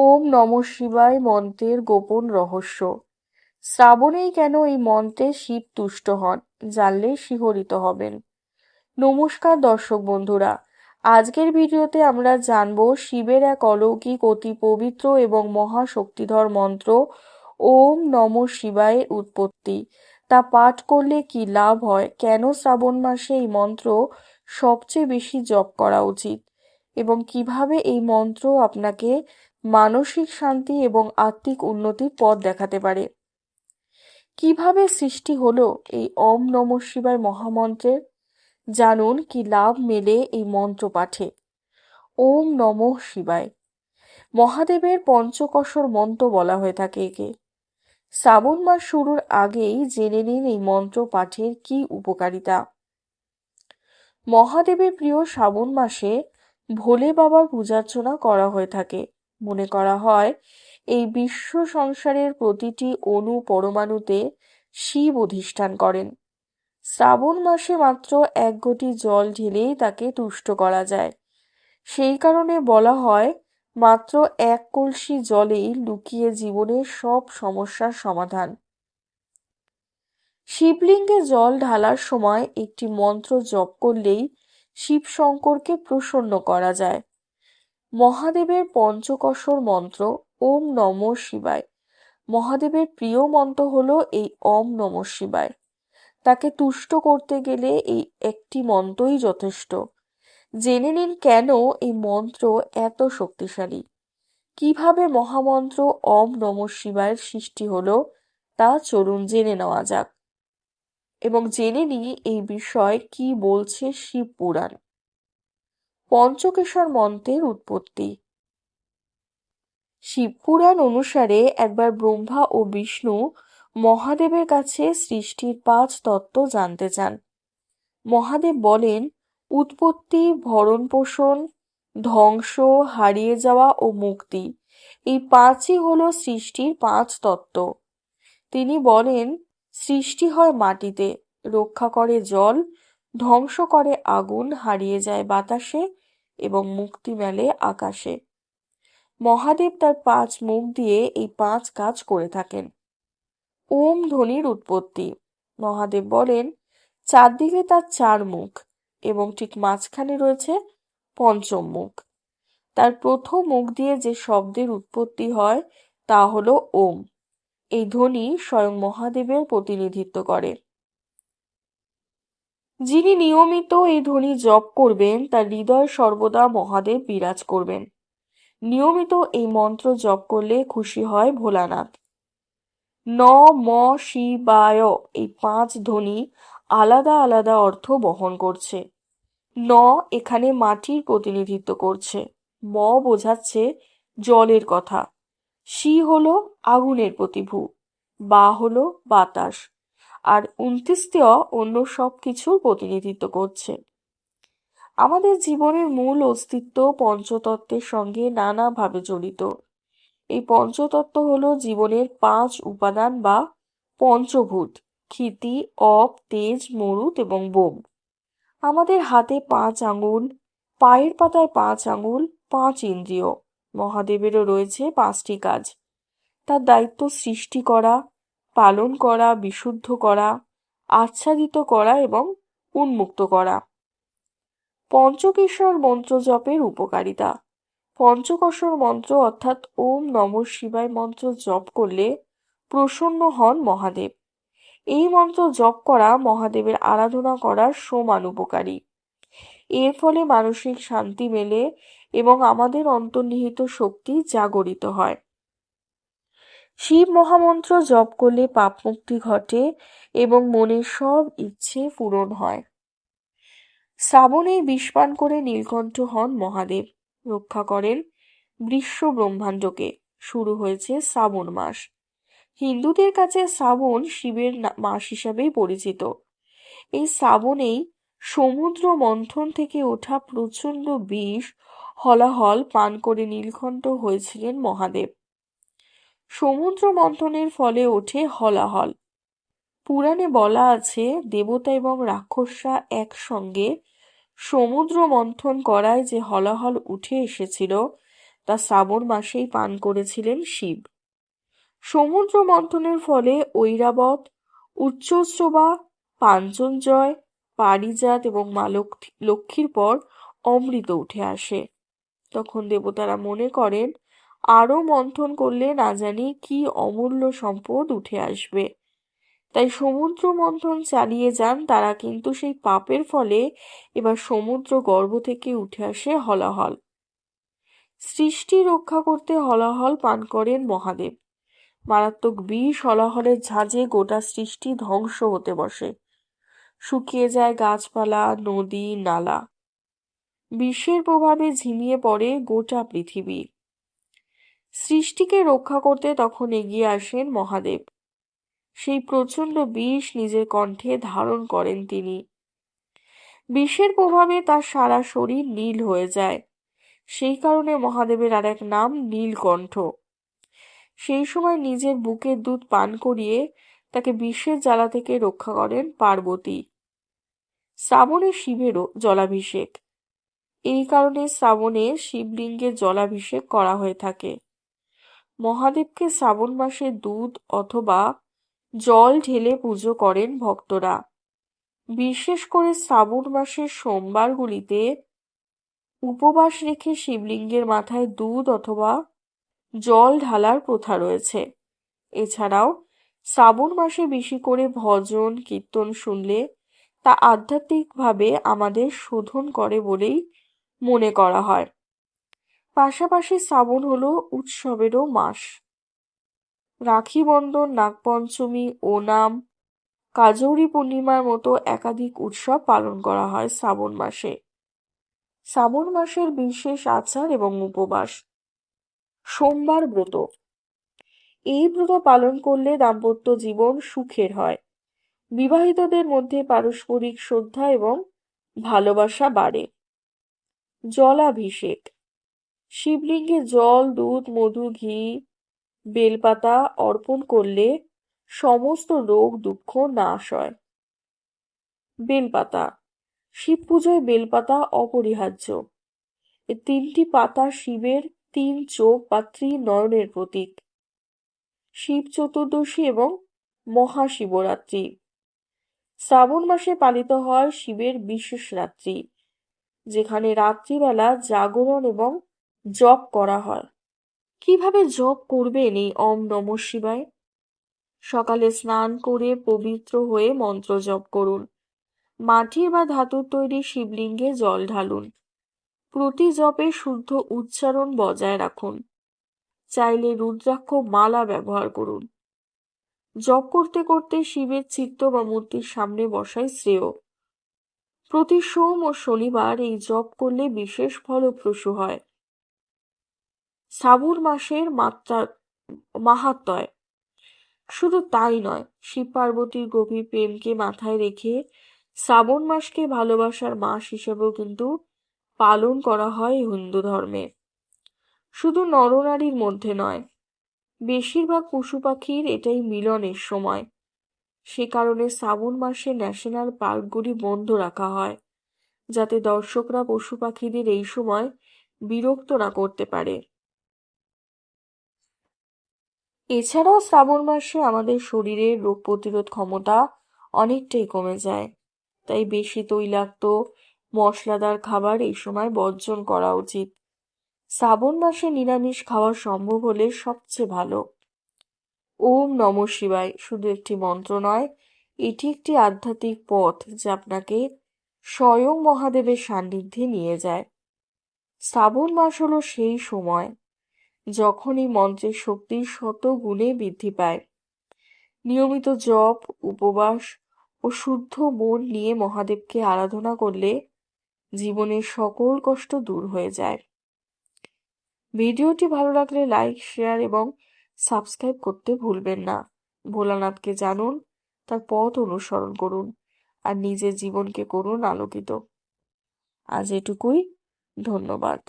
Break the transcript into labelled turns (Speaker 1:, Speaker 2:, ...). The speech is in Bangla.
Speaker 1: ওম নম শিবায় মন্ত্রের গোপন রহস্য। শ্রাবণেই কেন এই মন্ত্রে শিব তুষ্ট হন, জানলে শিহরিত হবেন। নমস্কার দর্শক বন্ধুরা, আজকের ভিডিওতে আমরা জানব শিবের এক অলৌকিক, অতি পবিত্র এবং মহাশক্তিধর মন্ত্র ওম নম শিবায়ের উৎপত্তি। তা পাঠ করলে কি লাভ হয়? কেন শ্রাবণ মাসে এই মন্ত্র সবচেয়ে বেশি জপ করা উচিত? এবং কীভাবে এই মন্ত্র আপনাকে মানসিক শান্তি এবং আত্মিক উন্নতির পথ দেখাতে পারে। কীভাবে সৃষ্টি হলো এই ওম নম শিবায় মহামন্ত্রের? জানুন কি লাভ মেলে এই মন্ত্র পাঠে। ওম নম শিবায়। মহাদেবের পঞ্চকশর মন্ত্র বলা হয়ে থাকে একে। শ্রাবণ মাস শুরুর আগেই জেনে নিন এই মন্ত্র পাঠের কি উপকারিতা। মহাদেবের প্রিয় শ্রাবণ মাসে ভোলে বাবার পূজার্চনা করা হয়ে থাকে। মনে করা হয়, এই বিশ্ব সংসারের প্রতিটি অণু পরমাণুতে শিব অধিষ্ঠান করেন। শ্রাবণ মাসে মাত্র এক গটি জল ঢেলেই তাকে তুষ্ট করা যায়। সেই কারণে বলা হয়, মাত্র এক কলসি জলেই লুকিয়ে জীবনের সব সমস্যার সমাধান। শিবলিঙ্গে জল ঢালার সময় একটি মন্ত্র জপ করলেই শিব শঙ্করকে প্রসন্ন করা যায়। মহাদেবের পঞ্চকশর মন্ত্র, ওম নম শিবায়। মহাদেবের প্রিয় মন্ত্র হল এই ওম নম শিবায়। তাকে তুষ্ট করতে গেলে এই একটি মন্ত্রই যথেষ্ট। জেনে নিন কেন এই মন্ত্র এত শক্তিশালী। কীভাবে মহামন্ত্র ওম নম শিবায়ের সৃষ্টি হল তা চলুন জেনে নেওয়া যাক। এবং জেনে নিই এই বিষয় কি বলছে শিব পুরাণ। পঞ্চকেশর মন্ত্রের উৎপত্তি। শিবপুরাণ অনুসারে একবার ব্রহ্মা ও বিষ্ণু মহাদেবের কাছে সৃষ্টির পাঁচ তত্ত্ব জানতে চান। মহাদেব বলেন, উৎপত্তি, ভরণ পোষণ, ধ্বংস, হারিয়ে যাওয়া ও মুক্তি এই পাঁচই হলো সৃষ্টির পাঁচ তত্ত্ব। তিনি বলেন, সৃষ্টি হয় মাটিতে, রক্ষা করে জল ধ্বংস করে আগুন হারিয়ে যায় বাতাসে এবং মুক্তি মেলে আকাশে। মহাদেব তার পাঁচ মুখ দিয়ে এই পাঁচ কাজ করে থাকেন। ওম ধ্বনির উৎপত্তি। মহাদেব বলেন, চারদিকে তার চার মুখ এবং ঠিক মাঝখানে রয়েছে পঞ্চম মুখ। তার প্রথম মুখ দিয়ে যে শব্দের উৎপত্তি হয় তা হলো ওম। এই ধ্বনি স্বয়ং মহাদেবের প্রতিনিধিত্ব করে। যিনি নিয়মিত এই ধ্বনি জপ করবেন, তার হৃদয় সর্বদা মহাদেব বিরাজ করবেন। নিয়মিত এই মন্ত্র জপ করলে খুশি হয় ভোলানাথ। ন ম শিবায় এই পাঁচ ধ্বনি আলাদা আলাদা অর্থ বহন করছে। ন এখানে মাটির প্রতিনিধিত্ব করছে। ম বোঝাচ্ছে জলের কথা। শি হলো আগুনের প্রতিভু। বা হলো বাতাস। আর উনত্রিশটিও অন্য সব কিছুর প্রতিনিধিত্ব করছে। আমাদের জীবনের মূল অস্তিত্ব পঞ্চতত্ত্বের সঙ্গে নানাভাবে জড়িত। এই পঞ্চতত্ত্ব হল জীবনের পাঁচ উপাদান বা পঞ্চভূত, ক্ষিতি, অপ, তেজ, মরুত এবং বোম। আমাদের হাতে পাঁচ আঙুল, পায়ের পাতায় পাঁচ আঙুল, পাঁচ ইন্দ্রিয়। মহাদেবেরও রয়েছে পাঁচটি কাজ। তার দায়িত্ব সৃষ্টি করা পালন করা, বিশুদ্ধ করা, আচ্ছাদিত করা এবং উন্মুক্ত করা। পঞ্চকেশ্বর মন্ত্র জপের উপকারিতা। পঞ্চকশর মন্ত্র অর্থাৎ ওম নম শিবায় মন্ত্র জপ করলে প্রসন্ন হন মহাদেব। এই মন্ত্র জপ করা মহাদেবের আরাধনা করার সমান উপকারী। এর ফলে মানসিক শান্তি মেলে এবং আমাদের অন্তর্নিহিত শক্তি জাগরিত হয়। শিব মহামন্ত্র জপ করলে পাপ মুক্তি ঘটে এবং মনের সব ইচ্ছে পূরণ হয়। শ্রাবণে বিষপান করে নীলকণ্ঠ হন মহাদেব। রক্ষা করেন বিশ্ব ব্রহ্মাণ্ডকে। শুরু হয়েছে শ্রাবণ মাস। হিন্দুদের কাছে শ্রাবণ শিবের মাস হিসাবেই পরিচিত। এই শ্রাবণেই সমুদ্র মন্থন থেকে ওঠা প্রচণ্ড বিষ, হলাহল পান করে নীলকণ্ঠ হয়েছিলেন মহাদেব। সমুদ্র মন্থনের ফলে ওঠে হলাহল। পুরাণে বলা আছে, দেবতা এবং রাক্ষসরা একসঙ্গে সমুদ্র মন্থন করায় যে হলাহল উঠে এসেছিল, তা শ্রাবণ মাসেই পান করেছিলেন শিব। সমুদ্র মন্থনের ফলে ঐরাবত উচ্চশ্রবা পাঞ্চনজয়, পারিজাত এবং মা লক্ষ্মীর পর অমৃত উঠে আসে। তখন দেবতারা মনে করেন আরও মন্থন করলে না জানি কি অমূল্য সম্পদ উঠে আসবে। তাই সমুদ্র মন্থন চালিয়ে যান, তারা কিন্তু সেই পাপের ফলে এবার সমুদ্র গর্ভ থেকে উঠে আসে হলাহল। সৃষ্টি রক্ষা করতে হলাহল পান করেন মহাদেব। মারাত্মক বিষ হলাহলের ঝাঁজে গোটা সৃষ্টি ধ্বংস হতে বসে। শুকিয়ে যায় গাছপালা, নদী, নালা। বিষের প্রভাবে ঝিমিয়ে পড়ে গোটা পৃথিবী। সৃষ্টিকে রক্ষা করতে তখন এগিয়ে আসেন মহাদেব। সেই প্রচণ্ড বিষ নিজের কণ্ঠে ধারণ করেন তিনি। বিষের প্রভাবে তার সারা শরীর নীল হয়ে যায়। সেই কারণে মহাদেবের আর এক নাম নীলকণ্ঠ। সেই সময় নিজের বুকের দুধ পান করিয়ে তাকে বিষের জ্বালা থেকে রক্ষা করেন পার্বতী। শ্রাবণে শিবেরও জলাভিষেক। এই কারণে শ্রাবণে শিবলিঙ্গের জলাভিষেক করা হয়ে থাকে। মহাদেবকে শ্রাবণ মাসে দুধ অথবা জল ঢেলে পুজো করেন ভক্তরা। বিশেষ করে শ্রাবণ মাসের সোমবারগুলিতে উপবাস রেখে শিবলিঙ্গের মাথায় দুধ অথবা জল ঢালার প্রথা রয়েছে। এছাড়াও শ্রাবণ মাসে বেশি করে ভজন, কীর্তন শুনলে তা আধ্যাত্মিকভাবে আমাদের শোধন করে বলেই মনে করা হয়। পাশাপাশি শ্রাবণ হলো উৎসবেরও মাস। রাখি বন্ধন নাগপঞ্চমী, ওনাম, কাজৌরি পূর্ণিমার মতো একাধিক উৎসব পালন করা হয় শ্রাবণ মাসে। শ্রাবণ মাসের বিশেষ আচার এবং উপবাস। সোমবার ব্রত। এই ব্রত পালন করলে দাম্পত্য জীবন সুখের হয়। বিবাহিতদের মধ্যে পারস্পরিক শ্রদ্ধা এবং ভালোবাসা বাড়ে। জলাভিষেক। শিবলিঙ্গে জল, দুধ, মধু, ঘি, বেলপাতা অর্পণ করলে সমস্ত রোগ, দুঃখ নাশ হয়। বেলপাতা শিব পুজোয় বেলপাতা অপরিহার্য। তিনটি পাতা শিবের তিন চোখ বা ত্রিনয়নের প্রতীক। শিব চতুর্দশী এবং মহাশিবরাত্রি। শ্রাবণ মাসে পালিত হয় শিবের বিশেষ রাত্রি, যেখানে রাত্রিবেলা জাগরণ এবং জপ করা হয়। কীভাবে জপ করবেন এই অম নম শিবায়? সকালে স্নান করে পবিত্র হয়ে মন্ত্র জপ করুন। মাটির বা ধাতুর তৈরি শিবলিঙ্গে জল ঢালুন। প্রতি জপে শুদ্ধ উচ্চারণ বজায় রাখুন। চাইলে রুদ্রাক্ষ মালা ব্যবহার করুন। জপ করতে করতে শিবের চিত্ত বা মূর্তির সামনে বসাই শ্রেয়। প্রতি সোম ও শনিবার এই জপ করলে বিশেষ ফলপ্রসূ হয়। শ্রাবণ মাসের মাত্রা, মাহাত্ময়। শুধু তাই নয়, শিব পার্বতীর গভীর প্রেমকে মাথায় রেখে শ্রাবণ মাসকে ভালোবাসার মাস হিসেবেও কিন্তু পালন করা হয় হিন্দু ধর্মে। শুধু নরনারীর মধ্যে নয়, বেশিরভাগ পশু পাখির এটাই মিলনের সময়। সে কারণে শ্রাবণ মাসে ন্যাশনাল পার্কগুলি বন্ধ রাখা হয়, যাতে দর্শকরা পশু পাখিদের এই সময় বিরক্ত না করতে পারে। এছাড়াও শ্রাবণ মাসে আমাদের শরীরের রোগ প্রতিরোধ ক্ষমতা অনেকটাই কমে যায়। তাই বেশি তৈলাক্ত, মশলাদার খাবার এই সময় বর্জন করা উচিত। শ্রাবণ মাসে নিরামিষ খাওয়া সম্ভব হলে সবচেয়ে ভালো। ওম নম শিবায় শুধু একটি মন্ত্র নয়, এটি একটি আধ্যাত্মিক পথ যা আপনাকে স্বয়ং মহাদেবের সান্নিধ্যে নিয়ে যায়। শ্রাবণ মাস হলো সেই সময় যখন এই মন্ত্রের শক্তি শত গুণে বৃদ্ধি পায়। নিয়মিত জপ, উপবাস ও শুদ্ধ মন নিয়ে মহাদেবকে আরাধনা করলে জীবনের সকল কষ্ট দূর হয়ে যায়। ভিডিওটি ভালো লাগলে লাইক, শেয়ার এবং সাবস্ক্রাইব করতে ভুলবেন না। ভোলানাথকে জানুন, তার পথ অনুসরণ করুন আর নিজের জীবনকে করুন আলোকিত। আজ এটুকুই, ধন্যবাদ।